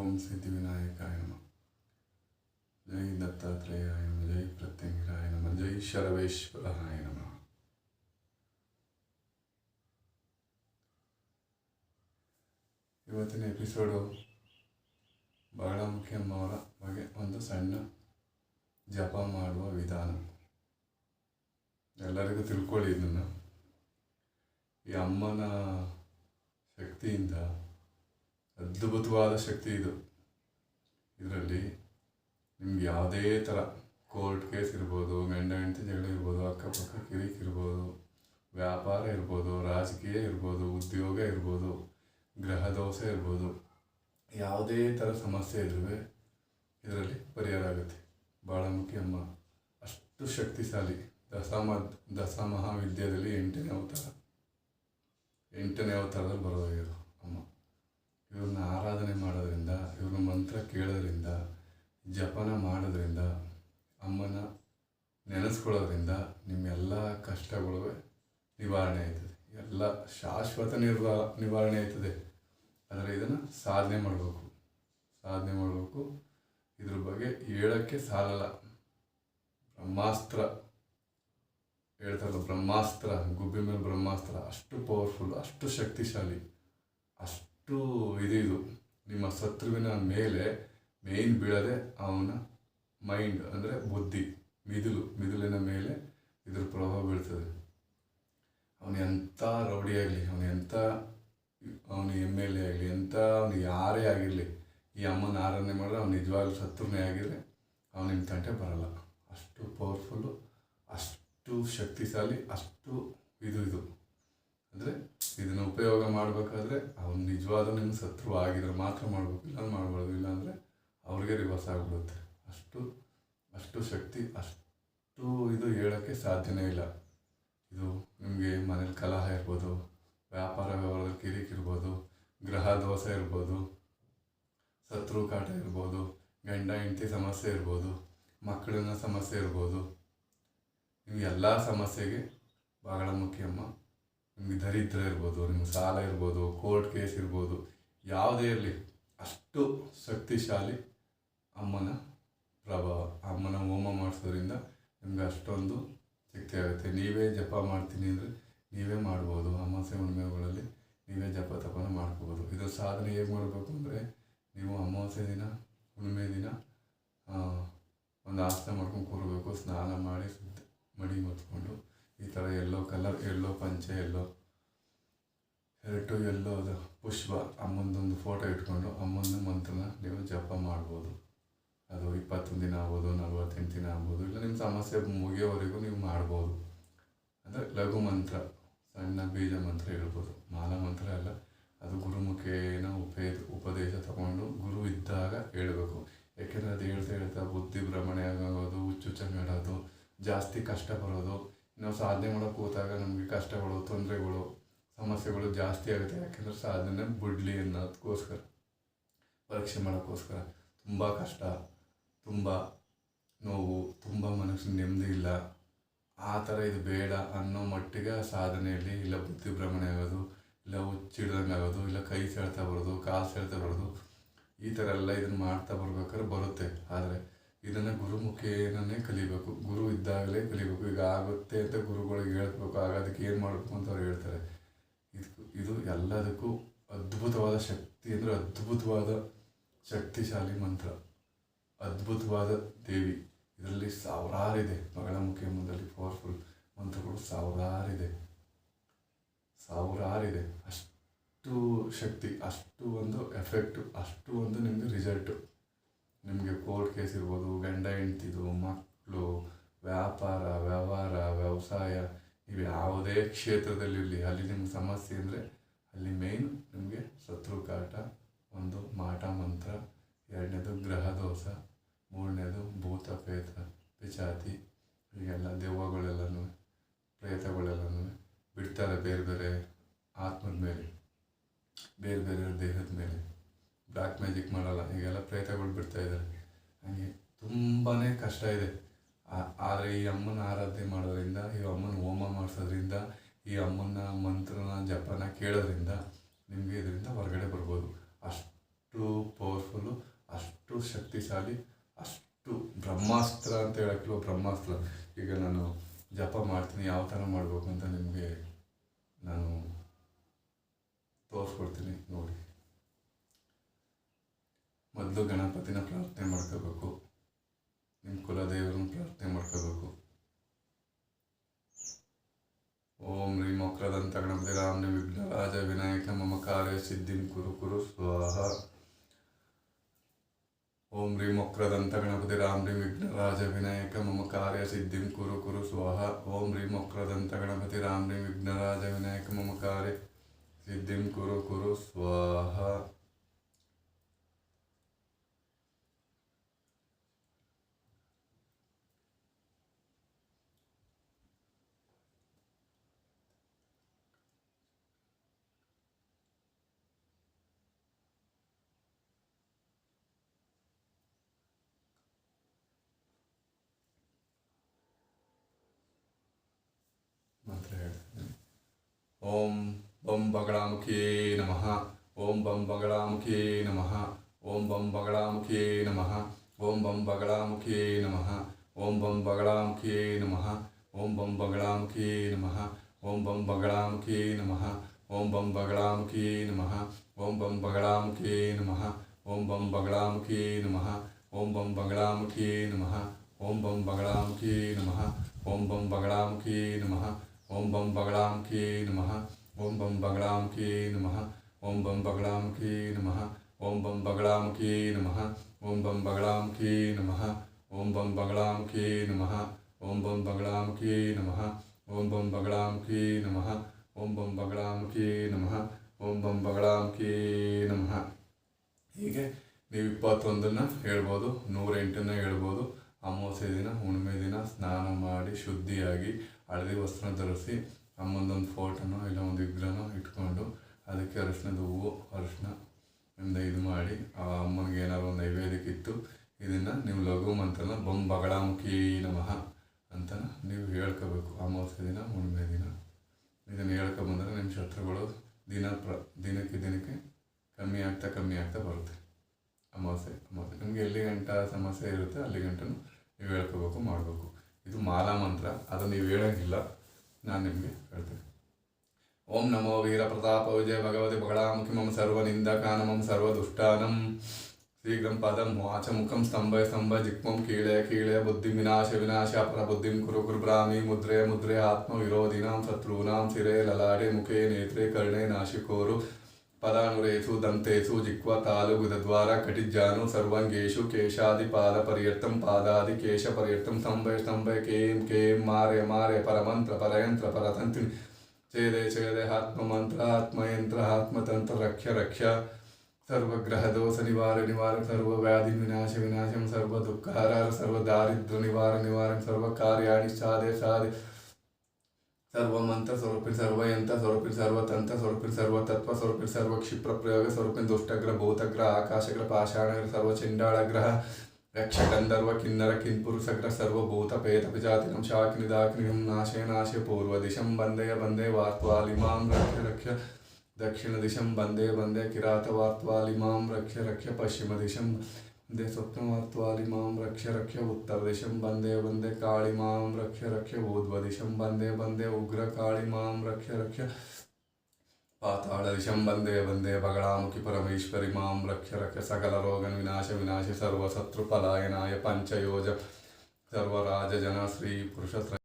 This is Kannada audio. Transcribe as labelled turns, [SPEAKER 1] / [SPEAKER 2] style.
[SPEAKER 1] ಓಂ ಸಿದ್ಧಿವಿನಾಯಕಾಯ ನಮ. ಜೈ ದತ್ತಾತ್ರೇಯಾಯ ಜೈ ಪ್ರತ್ಯಂಗಿರಾಯ ನಮ, ಜೈ ಶರವೇಶ್ವರಾಯ ನಮಃ. ಇವತ್ತಿನ ಎಪಿಸೋಡು ಬಹಳ ಮುಖ್ಯ ಅವರ ಬಗ್ಗೆ ಒಂದು ಸಣ್ಣ ಜಪ ಮಾಡುವ ವಿಧಾನ. ಎಲ್ಲರಿಗೂ ತಿಳ್ಕೊಳ್ಳಿ ಇದನ್ನು. ಈ ಅಮ್ಮನ ಶಕ್ತಿಯಿಂದ ಅದ್ಭುತವಾದ ಶಕ್ತಿ ಇದು. ಇದರಲ್ಲಿ ನಿಮ್ಗೆ ಯಾವುದೇ ಥರ ಕೋರ್ಟ್ ಕೇಸ್ ಇರ್ಬೋದು, ಗಂಡ ಹೆಂಡತಿ ಜಗಳ ಇರ್ಬೋದು, ಅಕ್ಕಪಕ್ಕ ಕಿರಿಕ್ ಇರ್ಬೋದು, ವ್ಯಾಪಾರ ಇರ್ಬೋದು, ರಾಜಕೀಯ ಇರ್ಬೋದು, ಉದ್ಯೋಗ ಇರ್ಬೋದು ಗ್ರಹ ದೋಷ ಇರ್ಬೋದು, ಯಾವುದೇ ಥರ ಸಮಸ್ಯೆ ಇದ್ರೂ ಇದರಲ್ಲಿ ಪರಿಹಾರ ಆಗುತ್ತೆ. ಭಾಳ ಮುಖ್ಯ ಅಮ್ಮ, ಅಷ್ಟು ಶಕ್ತಿಶಾಲಿ. ದಸಮ ದಸ ಮಹಾವಿದ್ಯೆಯಲ್ಲಿ ಎಂಟನೇ ಅವತಾರ. ಎಂಟನೇ ಅವತಾರದಲ್ಲಿ ಬರೋದಾಗಿರೋದು. ಇವ್ರನ್ನ ಆರಾಧನೆ ಮಾಡೋದ್ರಿಂದ ಇವ್ರನ್ನ ಮಂತ್ರ ಕೇಳೋದ್ರಿಂದ, ಜಪನ ಮಾಡೋದ್ರಿಂದ, ಅಮ್ಮನ ನೆನೆಸ್ಕೊಳ್ಳೋದ್ರಿಂದ ನಿಮ್ಮೆಲ್ಲ ಕಷ್ಟಗಳು ನಿವಾರಣೆ ಆಯ್ತದೆ. ಎಲ್ಲ ಶಾಶ್ವತ ನಿರ್ವಾ, ನಿವಾರಣೆ ಆಯ್ತದೆ. ಆದರೆ ಇದನ್ನು ಸಾಧನೆ ಮಾಡಬೇಕು. ಸಾಧನೆ ಮಾಡಬೇಕು. ಇದ್ರ ಬಗ್ಗೆ ಹೇಳೋಕ್ಕೆ ಸಾಲಲ್ಲ. ಬ್ರಹ್ಮಾಸ್ತ್ರ ಹೇಳ್ತಾರಲ್ಲ, ಬ್ರಹ್ಮಾಸ್ತ್ರ ಗುಬ್ಬಿ ಮೇಲೆ ಬ್ರಹ್ಮಾಸ್ತ್ರ, ಅಷ್ಟು ಪವರ್ಫುಲ್ ಅಷ್ಟು ಶಕ್ತಿಶಾಲಿ, ಅಷ್ಟು ಇದು ಇದು. ನಿಮ್ಮ ಶತ್ರುವಿನ ಮೇಲೆ ಮೇಯ್ನ್ ಬೀಳದೆ ಅವನ ಮೈಂಡ್ ಅಂದರೆ ಬುದ್ಧಿ, ಮಿದುಲು, ಮಿದುಲಿನ ಮೇಲೆ ಇದ್ರ ಪ್ರಭಾವ ಬೀಳ್ತದೆ. ಅವನು ಎಂಥ ರೌಡಿ ಆಗಲಿ, ಅವನು ಎಂಥ ಅವನು ಎಂ ಎಲ್ ಎ ಆಗಲಿ ಎಂಥ ಅವನು ಯಾರೇ ಆಗಿರಲಿ, ಈ ಅಮ್ಮನ ಆರಾಧನೆ ಮಾಡಿದ್ರೆ ಅವ್ನು ನಿಜವಾಗ್ಲೂ ಶತ್ರುನೇ ಆಗಿದ್ರೆ ಅವನು ನಿಮ್ಮ ತಂಟೆ ಬರಲ್ಲ. ಅಷ್ಟು ಪವರ್ಫುಲ್ಲು ಅಷ್ಟು ಶಕ್ತಿಶಾಲಿ, ಅಷ್ಟು ಇದು ಇದು. ಅಂದರೆ ಇದನ್ನು ಉಪಯೋಗ ಮಾಡಬೇಕಾದ್ರೆ ಅವ್ನು ನಿಜವಾದ ನಿಮ್ಮ ಶತ್ರು ಆಗಿದ್ರೆ ಮಾತ್ರ ಮಾಡಬೇಕು ಇಲ್ಲ ಮಾಡಬಾರ್ದು, ಇಲ್ಲಾಂದರೆ ಅವ್ರಿಗೆ ರಿವರ್ಸ್ ಆಗಿಬಿಡುತ್ತೆ. ಅಷ್ಟು ಅಷ್ಟು ಶಕ್ತಿ, ಅಷ್ಟು ಇದು ಹೇಳೋಕ್ಕೆ ಸಾಧ್ಯನೇ ಇಲ್ಲ. ಇದು ನಿಮಗೆ ಮನೇಲಿ ಕಲಹ ಇರ್ಬೋದು, ವ್ಯಾಪಾರ ವ್ಯವಹಾರದಲ್ಲಿ ಕಿರಿಕ್ ಇರ್ಬೋದು ಗ್ರಹ ದೋಷ ಇರ್ಬೋದು ಶತ್ರು ಕಾಟ ಇರ್ಬೋದು, ಗಂಡ ಹೆಂಡತಿ ಸಮಸ್ಯೆ ಇರ್ಬೋದು, ಮಕ್ಕಳನ್ನ ಸಮಸ್ಯೆ ಇರ್ಬೋದು. ನಿಮಗೆ ಎಲ್ಲ ಸಮಸ್ಯೆಗೆ ಬಹಳ ಮುಖ್ಯಮ್ಮ. ನಿಮಗೆ ದರಿದ್ರ ಇರ್ಬೋದು, ನಿಮ್ಗೆ ಸಾಲ ಇರ್ಬೋದು ಕೋರ್ಟ್ ಕೇಸ್ ಇರ್ಬೋದು, ಯಾವುದೇ ಇರಲಿ, ಅಷ್ಟು ಶಕ್ತಿಶಾಲಿ ಅಮ್ಮನ ಪ್ರಭಾವ, ಅಮ್ಮನ ಹೋಮ ಮಾಡಿಸೋದ್ರಿಂದ ನಿಮ್ಗೆ ಅಷ್ಟೊಂದು ಶಕ್ತಿ ಆಗುತ್ತೆ. ನೀವೇ ಜಪ ಮಾಡ್ತೀನಿ ಅಂದರೆ ನೀವೇ ಮಾಡ್ಬೋದು. ಅಮಾವಾಸ್ಯೆ ಹುಣ್ಣಿಮೆಗಳಲ್ಲಿ ನೀವೇ ಜಪ ತಪನ ಮಾಡ್ಕೋಬೋದು. ಇದು ಸಾಧನೆ ಹೇಗೆ ಮಾಡಬೇಕು ಅಂದರೆ ನೀವು ಅಮಾವಾಸ್ಯೆ ದಿನ, ಹುಣ್ಣಿಮೆ ದಿನ ಒಂದು ಆಸನ ಮಾಡ್ಕೊಂಡು ಕೂರಬೇಕು, ಸ್ನಾನ ಮಾಡಿ ಶುದ್ಧ ಮಡಿ ಮುತ್ಕೊಂಡು ಈ ಥರ ಎಲ್ಲೋ ಕಲರ್ ಎಲ್ಲೋ ಪಂಚೆ ಎಲ್ಲೋ, ಎರಡು ಎಲ್ಲೋ ಅದು ಪುಷ್ಪ, ಅಮ್ಮಂದೊಂದು ಫೋಟೋ ಇಟ್ಕೊಂಡು ಅಮ್ಮನ ಮಂತ್ರನ ನೀವು ಜಪ ಮಾಡ್ಬೋದು. ಅದು ಇಪ್ಪತ್ತೊಂದು ದಿನ ಆಗ್ಬೋದು, ನಲ್ವತ್ತೆಂಟು ದಿನ ಆಗ್ಬೋದು, ಇಲ್ಲ ನಿಮ್ಮ ಸಮಸ್ಯೆ ಮುಗಿಯೋವರೆಗೂ ನೀವು ಮಾಡ್ಬೋದು. ಅಂದರೆ ಲಘು ಮಂತ್ರ, ಸಣ್ಣ ಬೀಜ ಮಂತ್ರ ಹೇಳ್ಬೋದು ಮಾಲ ಮಂತ್ರ ಅಲ್ಲ, ಅದು ಗುರುಮುಖೇನ ಉಪೇ ಉಪದೇಶ ತಗೊಂಡು ಗುರು ಇದ್ದಾಗ ಹೇಳಬೇಕು. ಯಾಕೆಂದರೆ ಅದು ಹೇಳ್ತಾ ಹೇಳ್ತಾ ಬುದ್ಧಿ ಭ್ರಮಣೆ ಆಗೋದು ಹುಚ್ಚು ಚಂಗಾಡೋದು ಜಾಸ್ತಿ ಕಷ್ಟ ಬರೋದು ನಾವು ಸಾಧನೆ ಮಾಡೋಕೆ ಕೂತಾಗ ನಮಗೆ ಕಷ್ಟಗಳು, ತೊಂದರೆಗಳು, ಸಮಸ್ಯೆಗಳು ಜಾಸ್ತಿ ಆಗುತ್ತೆ. ಯಾಕೆಂದರೆ ಸಾಧನೆ ಬಿಡ್ಲಿ ಅನ್ನೋದಕ್ಕೋಸ್ಕರ ಪರೀಕ್ಷೆ ಮಾಡೋಕ್ಕೋಸ್ಕರ. ತುಂಬ ಕಷ್ಟ, ತುಂಬ ನೋವು, ತುಂಬ ಮನಸ್ಸಿನ ನೆಮ್ಮದಿ ಇಲ್ಲ. ಆ ಥರ ಇದು ಬೇಡ ಅನ್ನೋ ಮಟ್ಟಿಗೆ ಸಾಧನೆಯಲ್ಲಿ ಇಲ್ಲ ಬುದ್ಧಿ ಭ್ರಮಣೆ ಆಗೋದು, ಇಲ್ಲ ಹುಚ್ಚಿಡ್ದಂಗೆ ಆಗೋದು, ಇಲ್ಲ ಕೈ ಸೆಳ್ತಾ ಬರೋದು, ಕಾಲು ಸೆಳ್ತಾ ಬರೋದು, ಈ ಥರ ಎಲ್ಲ ಇದನ್ನು ಮಾಡ್ತಾ ಬರ್ಬೇಕಾದ್ರೆ ಬರುತ್ತೆ. ಆದರೆ ಇದನ್ನು ಗುರುಮುಖೇನೇ ಕಲಿಬೇಕು. ಗುರು ಇದ್ದಾಗಲೇ ಕಲಿಬೇಕು. ಈಗ ಆಗುತ್ತೆ ಅಂತ ಗುರುಗಳಿಗೆ ಹೇಳ್ಬೇಕು. ಆಗ ಅದಕ್ಕೆ ಏನು ಮಾಡಬೇಕು ಅಂತ ಅವ್ರು ಹೇಳ್ತಾರೆ. ಇದು ಇದು ಎಲ್ಲದಕ್ಕೂ ಅದ್ಭುತವಾದ ಶಕ್ತಿ ಅಂದರೆ ಅದ್ಭುತವಾದ ಶಕ್ತಿಶಾಲಿ ಮಂತ್ರ. ಅದ್ಭುತವಾದ ದೇವಿ. ಇದರಲ್ಲಿ ಸಾವಿರಾರಿದೆ. ಮಗಳ ಮುಖ್ಯಮಂದಲ್ಲಿ ಪವರ್ಫುಲ್ ಮಂತ್ರಗಳು ಸಾವಿರಾರಿದೆ. ಸಾವಿರಾರಿದೆ. ಅಷ್ಟು ಶಕ್ತಿ, ಅಷ್ಟು ಒಂದು ಎಫೆಕ್ಟು ಅಷ್ಟು ಒಂದು ನಿಮಗೆ ರಿಸಲ್ಟು ನಿಮಗೆ ಕೋರ್ಟ್ ಕೇಸ್ ಇರ್ಬೋದು, ಗಂಡ ಹೆಂಡ್ತಿದು ಮಕ್ಕಳು ವ್ಯಾಪಾರ, ವ್ಯವಹಾರ, ವ್ಯವಸಾಯ ಇವು ಯಾವುದೇ ಕ್ಷೇತ್ರದಲ್ಲಿರಲಿ ಅಲ್ಲಿ ನಿಮ್ಗೆ ಸಮಸ್ಯೆ ಅಂದರೆ ಅಲ್ಲಿ ಮೇಯ್ನ್ ನಿಮಗೆ ಶತ್ರು ಕಾಟ ಒಂದು ಮಾಟ ಮಂತ್ರ, ಎರಡನೇದು ಗ್ರಹ ದೋಷ, ಮೂರನೇದು ಭೂತ ಪ್ರೇತ ಪಿಚಾತಿ ಹೀಗೆಲ್ಲ ದೆವ್ವಗಳೆಲ್ಲನೂ, ಪ್ರೇತಗಳೆಲ್ಲನೂ ಬಿಡ್ತಾರೆ ಬೇರೆ ಬೇರೆ ಆತ್ಮದ ಮೇಲೆ, ಬೇರೆ ಬೇರೆ ದೇಹದ ಮೇಲೆ. ಬ್ಲ್ಯಾಕ್ ಮ್ಯಾಜಿಕ್ ಮಾಡಲ್ಲ. ಹೀಗೆಲ್ಲ ಪ್ರೇತಗಳು ಬಿಡ್ತಾ ಇದ್ದಾರೆ ಹಾಗೆ ತುಂಬಾ ಕಷ್ಟ ಇದೆ. ಆದರೆ ಈ ಅಮ್ಮನ ಆರಾಧನೆ ಮಾಡೋದ್ರಿಂದ, ಈ ಅಮ್ಮನ ಹೋಮ ಮಾಡಿಸೋದ್ರಿಂದ, ಈ ಅಮ್ಮನ ಮಂತ್ರನ ಜಪನ ಕೇಳೋದ್ರಿಂದ ನಿಮಗೆ ಇದರಿಂದ ಹೊರಗಡೆ ಬರ್ಬೋದು. ಅಷ್ಟು ಪವರ್ಫುಲ್ಲು ಅಷ್ಟು ಶಕ್ತಿಶಾಲಿ, ಅಷ್ಟು ಬ್ರಹ್ಮಾಸ್ತ್ರ ಅಂತ ಹೇಳೋಕ್ಕಿಲ್ಲ ಬ್ರಹ್ಮಾಸ್ತ್ರ. ಈಗ ನಾನು ಜಪ ಮಾಡ್ತೀನಿ, ಯಾವ ಥರ ಮಾಡಬೇಕು ಅಂತ ನಿಮಗೆ ನಾನು ತೋರಿಸ್ಕೊಡ್ತೀನಿ ನೋಡಿ. ಮೊದಲು ಗಣಪತಿನ ಪ್ರಾರ್ಥನೆ ಮಾಡ್ಕೋಬೇಕು. ನಿಮ್ಮ ಕುಲದೇವರನ್ನ ಪ್ರಾರ್ಥನೆ ಮಾಡ್ಕೋಬೇಕು. ಓಂ ರೀ ಮೊಕ್ರದಂತ ಗಣಪತಿ ರಾಮನ ವಿಘ್ನರಾಜ ವಿನಾಯಕ ಮಮ ಕಾರ್ಯ ಸಿದ್ಧಿಂ ಕುರು ಕುರು ಸ್ವಾಹ. ಓಂ ರೀ ಮೊಕ್ರದಂತ ಗಣಪತಿ ರಾಮ ವಿಘ್ನ ರಾಜ ವಿನಾಯಕ ಮಮ ಕಾರ್ಯ ಸಿದ್ಧಿಂ ಕುರು ಕುರು ಸ್ವಾಹ. ಓಂ ರೀ ಮೊಕ್ರದಂತ ಗಣಪತಿ ರಾಮ ರೀ ವಿಘ್ನರಾಜ ವಿನಾಯಕ ಮಮ ಕಾರ್ಯ ಸಿದ್ಧಿಂ ಕುರು ಕುರು ಸ್ವಾಹ ಮಂತ್ರ ಹೇಳ್ತೀನಿ ಓಂ ಬಂ ಬಗಳಾಮುಖೇ ನಮಃ ಓಂ ಬಂ ಬಗಳಾಮುಖೇ ನಮಃ ಓಂ ಬಂ ಬಗಳಾಮುಖೇ ನಮಃ ಓಂ ಬಂ ಬಗಳಾಮುಖೇ ನಮಃ ಓಂ ಬಂ ಬಗಳಾಮುಖೇ ನಮಃ ಓಂ ಬಂ ಬಗಳಾಮುಖೇ ನಮಃ ಓಂ ಬಂ ಬಗಳಾಮುಖೇ ನಮಃ ಓಂ ಬಂ ಬಗಳಾಮುಖೇ ನಮಃ ಓಂ ಬಂ ಬಗಳಾಮುಖೇ ನಮಃ ಓಂ ಬಂ ಬಗಳಾಮುಖೇ ನಮಃ ಓಂ ಬಂ ಬಗಳಾಮುಖೇ ನಮಃ ಓಂ ಬಂ ಬಗಳಾಮುಖೇ ನಮಃ ಓಂ ಬಂ ಬಗಳಾಮುಖೇ ನಮಃ ಓಂ ಬಂ ಬಗಳಾಮುಖೇ ನಮಃ ಓಂ ಬಂ ಬಗಳಾಮುಖೇ ನಮಃ. ಓಂ ಬಂ ಬಗಳಾಮುಖೇ ನಮಃ. ಓಂ ಬಂ ಬಗಳಾಮುಖೇ ನಮಃ. ಓಂ ಬಂ ಬಗಳಾಮುಖೇ ನಮಃ. ಓಂ ಬಂ ಬಗಳಾಮುಖೇ ನಮಃ. ಓಂ ಬಂ ಬಗಳಾಮುಖೇ ನಮಃ. ಓಂ ಬಂ ಬಗಳಾಮುಖೇ ನಮಃ. ಓಂ ಬಂ ಬಗಳಾಮುಖೇ ನಮಃ. ಓಂ ಬಂ ಬಗಳಾಮುಖೇ ನಮಃ. ಹೀಗೆ ನೀವು ಇಪ್ಪತ್ತೊಂದನ್ನು ಹೇಳ್ಬೋದು, ನೂರೆಂಟನ್ನು ಹೇಳ್ಬೋದು. ಅಮಾವಾಸ್ಯೆ ದಿನ, ಹುಣ್ಣಿಮೆ ದಿನ, ಸ್ನಾನ ಮಾಡಿ ಶುದ್ಧಿಯಾಗಿ ಹಳದಿ ವಸ್ತ್ರ ಧರಿಸಿ ಅಮ್ಮಂದೊಂದು ಫೋಟೋನೋ ಇಲ್ಲ ಒಂದು ವಿಗ್ರಹನೋ ಇಟ್ಕೊಂಡು ಅದಕ್ಕೆ ಅರಿಶಿನದ ಹೂವು, ಅರಿಶಿನ ಇಂದ ಇದು ಮಾಡಿ ಆ ಅಮ್ಮನಿಗೆ ಏನಾದ್ರು ಒಂದು ನೈವೇದ್ಯಕ್ಕೆ ಇಟ್ಟು ಇದನ್ನು ನೀವು ಲಘು ಮಂತ್ರನ ಬಂ ಬಗಳಾಮುಖಿ ನಮಃ ಅಂತ ನೀವು ಹೇಳ್ಕೋಬೇಕು. ಅಮಾವಾಸ್ಯೆ ದಿನ, ಹುಣ್ಣಿಮೆ ದಿನ. ಇದನ್ನು ಹೇಳ್ಕೊಬಂದ್ರೆ ನಿಮ್ಮ ಶತ್ರುಗಳು ದಿನ ಪ್ರ, ದಿನಕ್ಕೆ ದಿನಕ್ಕೆ ಕಮ್ಮಿ ಆಗ್ತಾ ಕಮ್ಮಿ ಆಗ್ತಾ ಬರುತ್ತೆ. ಅಮಾವಾಸ್ಯೆ ಅಮಾವಾಸ್ಯೆ. ನಿಮಗೆ ಎಲ್ಲಿ ಗಂಟ ಸಮಸ್ಯೆ ಇರುತ್ತೆ ಅಲ್ಲಿ ಗಂಟನು ನೀವು ಹೇಳ್ಕೋಬೇಕು, ಮಾಡಬೇಕು. ಇದು ಮಾಲಾ ಮಂತ್ರ. ಅದು ನೀವು ಹೇಳೋಂಗಿಲ್ಲ. ನಾನು ನಿಮಗೆ ಹೇಳ್ತೇನೆ ಓಂ ನಮೋ ವೀರ ಪ್ರತಾಪ ವಿಜಯ ಭಗವತಿ ಬಗಳಾಮುಖಿ ಮಮ ಸರ್ವ ನಿಂದಕಾನ ಮಮ ಸರ್ವ ದುಷ್ಟಾನಂ శీఘ్రం పదం వాచ ముఖం స్తంభయ స్తంభ జిక్మం కీళయ కీళయ బుద్ధి వినాశ వినాశ అపర బుద్ధిం కురు కుర్భ్రామి ముద్రే ముద్రే ఆత్మ విరోధినాం శత్రూనాం శిరే లలాడే ముఖే నేత్రే కర్ణే నాశికోరు. పదానురేషు దంతేషు జిక్వతాలు ద్వారా కటిజాను సర్వంగేషు కేశాది పాద పర్యర్థం పాదాది కేశ పర్యర్థం సంభయ స్తంభయ కేం కేం మారే మారే పరమంత్ర పరయంత్ర పరతంతి చేదే చేదే ఆత్మమంత్ర ఆత్మయంత్ర ఆత్మతంత్ర రక్ష రక్ష. సర్వగ్రహ దోష నివార సర్వ వ్యాధి వినాశ వినాశం సర్వ దుఃఖహార సర్వ దారిద్ర నివార నివారం సర్వ కార్యాణి సాధే సాధే. सर्वमंत्र स्वरूपिर सर्वयंत्र स्वरूपिर सर्वतंत्र स्वरूपिर सर्वतत्व स्वरूपिर सर्वक्षिप्र प्रयोग स्वरूपिन दुष्टग्र, भूतग्र, आकाशग्र, पाषाणग्र सर्वचिंडाग्रह रक्ष गंधर्व किन्नर, किन्पुरुषग्र सर्वभूतपेतपिजातिनं शाकिनिदाकिनिं नाशे नाशे, पूर्वदिशं वंदे वंदे, वार्त्वालिमां, रक्ष रक्ष, दक्षिणदिशं, वंदे वंदे, किरातवार्त्वालिमां, रक्ष रक्ष, पश्चिमदिशं दे सप्तमत्वादिमां रक्ष रक्ष उत्तरदिशं वंदे वंदे काळिमां रक्ष रक्ष भूदिशं वंदे वंदे वंदे उग्रकाळिमां रक्ष रक्ष पाताळदिशं वंदे वंदे बगळामुखि परमेश्वरि माँ रक्ष रक्ष सकलरोगविनाश विनाश सर्वशत्रुपलायनाय पञ्चयोज सर्वराजजनश्रीपुरुषत्र